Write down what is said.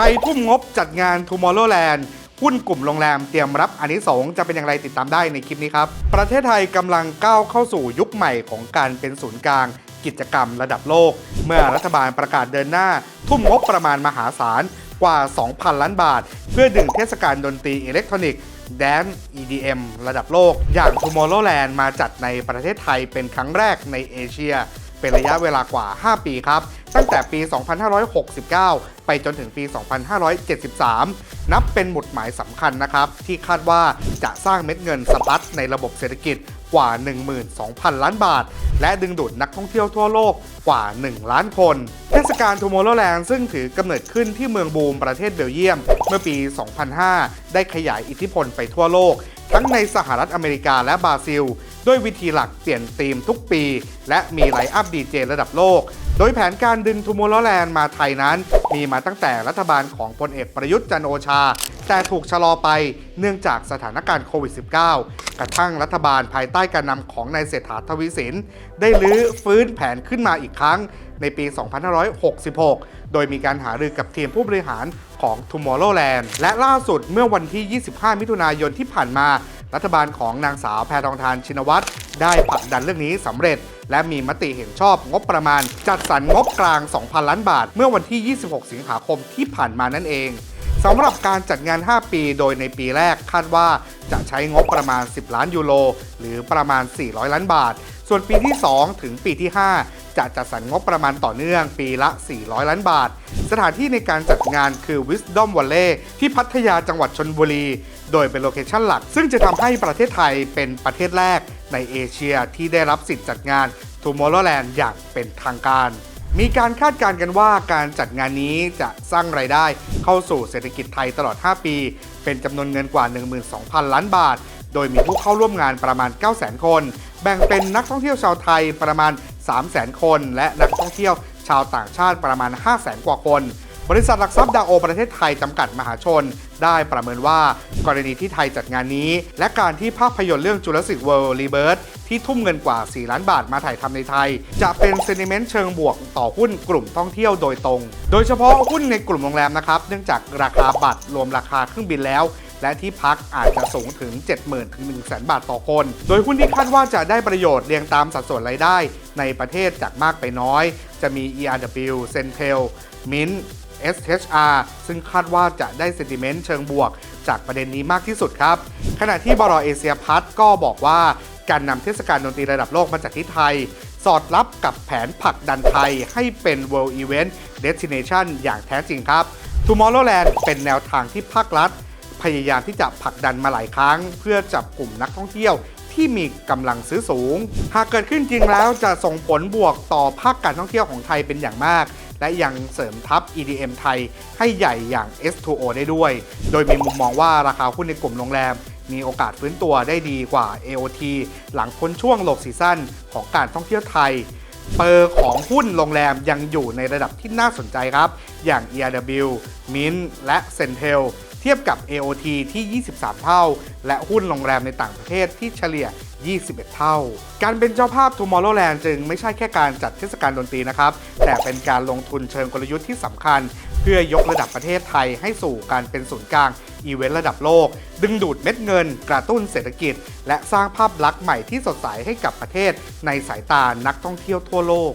ทยทุ่มงบจัดงาน Tomorrowland หุ้นกลุ่มโรงแรมเตรียมรับอานิสงส์จะเป็นอย่างไรติดตามได้ในคลิปนี้ครับ ประเทศไทยกำลังก้าวเข้าสู่ยุคใหม่ของการเป็นศูนย์กลาง กิจกรรมระดับโลก เมื่อรัฐบาลประกาศเดินหน้า ทุ่มงบประมาณมหาศาลกว่า 2,000 ล้านบาท เพื่อดึงเทศกาลดนตรีอิเล็กทรอนิกส์แดน EDM ระดับโลก อย่าง Tomorrowland มาจัดในประเทศไทยเป็นครั้งแรกในเอเชีย เป็นระยะเวลากว่า 5 ปีครับ ตั้งแต่ปี 2569 ไปจนถึงปี 2573 นับเป็นหมุดหมายสำคัญนะครับ ที่คาดว่าจะสร้างเม็ดเงินสะพัดในระบบเศรษฐกิจกว่า 12,000 ล้านบาท และดึงดูดนักท่องเที่ยวทั่วโลกกว่า 1 ล้านคน เทศกาล Tomorrowland ซึ่งถือกำเนิดขึ้นที่เมืองบูมประเทศเบลเยียม เมื่อปี 2005 ได้ขยายอิทธิพลไปทั่วโลก ทั้งในสหรัฐอเมริกาและบราซิล ด้วยวิธีหลักเปลี่ยนธีมทุกปี และมีไลฟ์อัพดีเจระดับโลก โดยแผนการดึง Tomorrowland มาไทยนั้น มีมาตั้งแต่รัฐบาลของพลเอกประยุทธ์จันโอชา แต่ถูกชะลอไปเนื่องจากสถานการณ์โควิด -19 กระทั่งรัฐบาลภายใต้การนำของนายเศรษฐาทวีสิน ได้รื้อฟื้นแผนขึ้นมาอีกครั้งในปี 2566 โดยมีการหารือกับทีมผู้บริหารของ Tomorrowland และล่าสุดเมื่อวันที่ 25 มิถุนายนที่ผ่านมา รัฐบาลของนางสาวแพทองทานชินวัตรได้ผลักดันเรื่องนี้สำเร็จ และมีมติเห็นชอบงบประมาณ จัดสรรงบกลาง 2,000 ล้านบาท เมื่อวันที่ 26 สิงหาคมที่ผ่านมานั่นเอง สำหรับการจัดงาน 5 ปีโดยในปีแรกคาดว่าจะใช้งบประมาณ 10 ล้านยูโรหรือประมาณ 400 ล้านบาท ส่วนปีที่ 2 ถึงปีที่ 5 จะจัดสรรงบประมาณต่อเนื่องปีละ 400 ล้านบาท สถานที่ในการจัดงานคือ Wisdom Valley ที่พัทยาจังหวัดชนบุรี โดยเป็นโลเคชั่นหลัก ซึ่งจะทำให้ประเทศไทยเป็นประเทศแรกในเอเชียที่ได้รับสิทธิ์จัดงาน Tomorrowland อย่างเป็นทางการ มีการคาดการณ์กันว่าการจัดงานนี้จะสร้างไรายได้เข้าสู่เศรษฐกิจไทยตลอด 5 ปี เป็นจำนวนเงินกว่า 12,000 ล้านบาท โดยมีผู้เข้าร่วมงานประมาณ 900,000 คน แบ่งเป็นนักท่องเที่ยวชาวไทยประมาณ 300,000 คน และนักท่องเที่ยวชาวต่างชาติประมาณ 500,000 กว่าคน บริษัทหลักทรัพย์ดาโอประเทศไทยจำกัดมหาชน ได้ประเมินว่ากรณีที่ไทยจัดงานนี้ และการที่ภาพยนตร์เรื่อง Jurassic World Rebirth ที่ทุ่มเงินกว่า 4 ล้านบาทมาถ่ายทำในไทย จะเป็นเซนิเมนต์เชิงบวกต่อหุ้นกลุ่มท่องเที่ยวโดยตรง โดยเฉพาะหุ้นในกลุ่มโรงแรมนะครับ เนื่องจากราคาบัตรรวมราคาเครื่องบินแล้วและที่พักอาจจะสูงถึง 70,000 ถึง 100,000 บาทต่อคน โดยหุ้นที่คาดว่าจะได้ประโยชน์เรียงตามสัดส่วนรายได้ในประเทศจากมากไปน้อย จะมี ERW, Centel, Mint SHR ซึ่งคาดว่าจะได้เซนติเมนต์เชิงบวก จากประเด็นนี้มากที่สุดครับ ขณะที่บรอเอเชียพัฒก็บอกว่าการนำเทศกาลดนตรีระดับโลกมาจากที่ไทย สอดรับกับแผนผลักดันไทยให้เป็น World Event Destination อย่างแท้จริงครับ Tomorrowland เป็นแนวทางที่ภาครัฐ พยายามที่จะผลักดันมาหลายครั้ง เพื่อจับกลุ่มนักท่องเที่ยวที่มีกำลังซื้อสูง หากเกิดขึ้นจริงแล้วจะส่งผลบวกต่อภาคการท่องเที่ยวของไทยเป็นอย่างมาก และยังเสริมทัพ EDM ไทยให้ใหญ่อย่าง S2O ได้ด้วย โดยมีมุมมองว่าราคาหุ้นในกลุ่มโรงแรม มีโอกาสฟื้นตัวได้ดีกว่า AOT หลังพ้นช่วงโลกซีซั่นของการท่องเที่ยวไทยเปอร์ของหุ้นโรงแรมยังอยู่ในระดับที่น่าสนใจครับ อย่าง ERW, Mint และ Centel เทียบกับ AOT ที่ 23 เท่า และหุ้นโรงแรมในต่างประเทศที่เฉลี่ย 21 เท่า การเป็นเจ้าภาพ Tomorrowland จึงไม่ใช่แค่การจัดเทศกาลดนตรีนะครับ แต่เป็นการลงทุนเชิงกลยุทธ์ที่สำคัญ เพื่อยกระดับประเทศไทยให้สู่การเป็นศูนย์กลางอีเวนต์ระดับโลก ดึงดูดเม็ดเงิน กระตุ้นเศรษฐกิจ และสร้างภาพลักษณ์ใหม่ที่สดใสให้กับประเทศในสายตานักท่องเที่ยวทั่วโลก